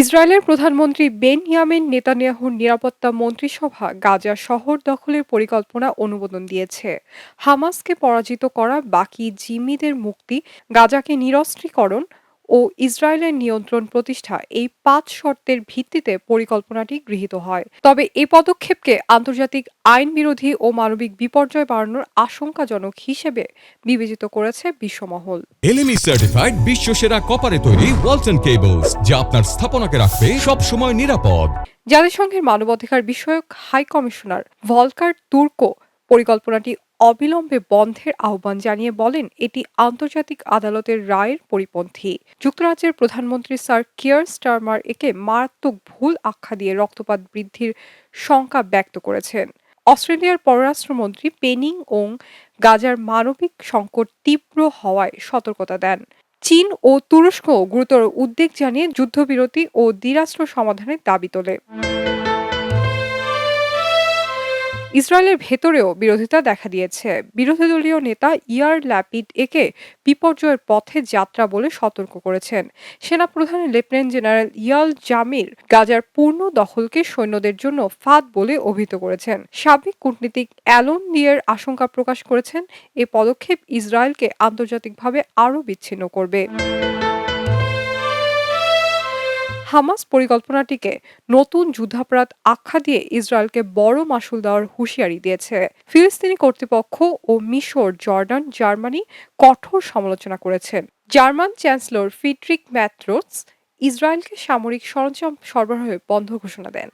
ইসরায়েলের প্রধানমন্ত্রী বেন বেনয়ামিন নেতানিয়াহুর নিরাপত্তা মন্ত্রিসভা গাজা শহর দখলের পরিকল্পনা অনুমোদন দিয়েছে। হামাসকে পরাজিত করা বাকি জিম্মিদের মুক্তি গাজাকে নিরস্ত্রীকরণ ও ইসরায়েলের নিয়ন্ত্রণ প্রতিষ্ঠা এই পাঁচ শর্তের ভিত্তিতে পরিকল্পনাটি গৃহীত হয়। তবে এই পদক্ষেপকে আন্তর্জাতিক আইন বিরোধী ও মানবিক বিপর্যয় বাড়ানোর আশঙ্কাজনক হিসেবে বিবেচিত করেছে বিশ্বমহল। এলএমই সার্টিফাইড বিশ্ব সেরা কপারে তৈরি ওয়ালটন কেবলস যা আপনার স্থাপনাকে রাখবে সব সময় নিরাপদ জাতিসংঘের মানবাধিকার বিষয়ক হাই কমিশনার ভলকার তুর্কো পরিকল্পনাটি অবিলম্বে বন্ধের আহ্বান জানিয়ে বলেন, এটি আন্তর্জাতিক আদালতের রায়ের পরিপন্থী। যুক্তরাজ্যের প্রধানমন্ত্রী স্যার কিয়ার স্টারমার একে মারাত্মক ভুল আখ্যা দিয়ে রক্তপাত বৃদ্ধির শঙ্কা ব্যক্ত করেছেন। অস্ট্রেলিয়ার পররাষ্ট্রমন্ত্রী পেনিং ওং গাজার মানবিক সংকট তীব্র হওয়ায় সতর্কতা দেন। চীন ও তুরস্ক গুরুতর উদ্বেগ জানিয়ে যুদ্ধবিরতি ও দ্বিরাষ্ট্র সমাধানের দাবি তোলে। ইসরায়েলের ভেতরেও বিরোধিতা দেখা দিয়েছে। বিরোধী দলীয় নেতা ইয়ার ল্যাপিড একে বিপর্যয়ের পথে যাত্রা বলে সতর্ক করেছেন। সেনাপ্রধান লেফটেন্যান্ট জেনারেল ইয়াল জামির গাজার পূর্ণ দখলকে সৈন্যদের জন্য ফাঁদ বলে অভিহিত করেছেন। সাবেক কূটনীতিক অ্যালন ডিয়ের আশঙ্কা প্রকাশ করেছেন, এ পদক্ষেপ ইসরায়েলকে আন্তর্জাতিকভাবে আরও বিচ্ছিন্ন করবে। হামাস পরিকল্পনাটিকে নতুন যুদ্ধাপরাধ আখ্যা দিয়ে ইসরায়েলকে বড় মাসুল দেওয়ার হুঁশিয়ারি দিয়েছে। ফিলিস্তিনি কর্তৃপক্ষ ও মিশর, জর্ডান, জার্মানি কঠোর সমালোচনা করেছেন জার্মান চ্যান্সেলর ফিডরিক ম্যাথ্রোস ইসরায়েলকে সামরিক সরঞ্জাম সরবরাহে বন্ধ ঘোষণা দেন।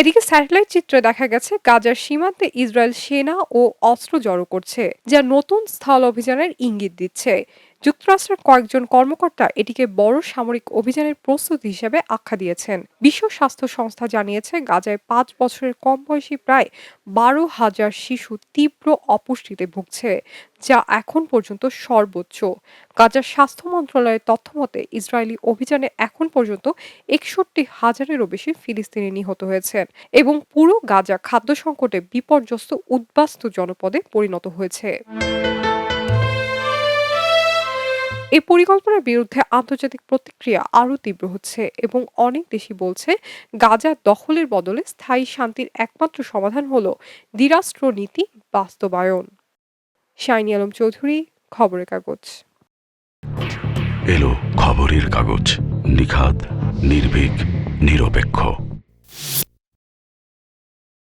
এদিকে স্যাটেলাইট চিত্রে দেখা গেছে, গাজার সীমান্তে ইসরায়েল সেনা ও অস্ত্র জড়ো করছে, যা নতুন স্থল অভিযানের ইঙ্গিত দিচ্ছে। যুক্তরাষ্ট্রের কয়েকজন কর্মকর্তা এটিকে বড় সামরিক অভিযানের প্রস্তুতি হিসেবে আখ্যা দিয়েছেন। বিশ্ব স্বাস্থ্য সংস্থা জানিয়েছে, গাজায় পাঁচ বছরের কম বয়সী প্রায় বারো হাজার শিশু তীব্র অপুষ্টিতে ভুগছে, যা এখন পর্যন্ত সর্বোচ্চ। গাজার স্বাস্থ্য মন্ত্রণালয়ের তথ্য মতে, ইসরায়েলি অভিযানে এখন পর্যন্ত একষট্টি হাজারেরও বেশি ফিলিস্তিনি নিহত হয়েছেন এবং পুরো গাজা খাদ্য সংকটে বিপর্যস্ত উদ্বাস্তু জনপদে পরিণত হয়েছে। এই পরিকল্পনার বিরুদ্ধে আন্তর্জাতিক প্রতিক্রিয়া আরও তীব্র হচ্ছে এবং অনেক দেশই বলছে গাজা দখলের বদলে স্থায়ী শান্তির একমাত্র সমাধান হল দ্বিরাষ্ট্র নীতি বাস্তবায়ন। শাইনি আলম চৌধুরী, খবরের কাগজ। এলো খবরের কাগজ। নিখাদ, নির্ভীক, নিরপেক্ষ।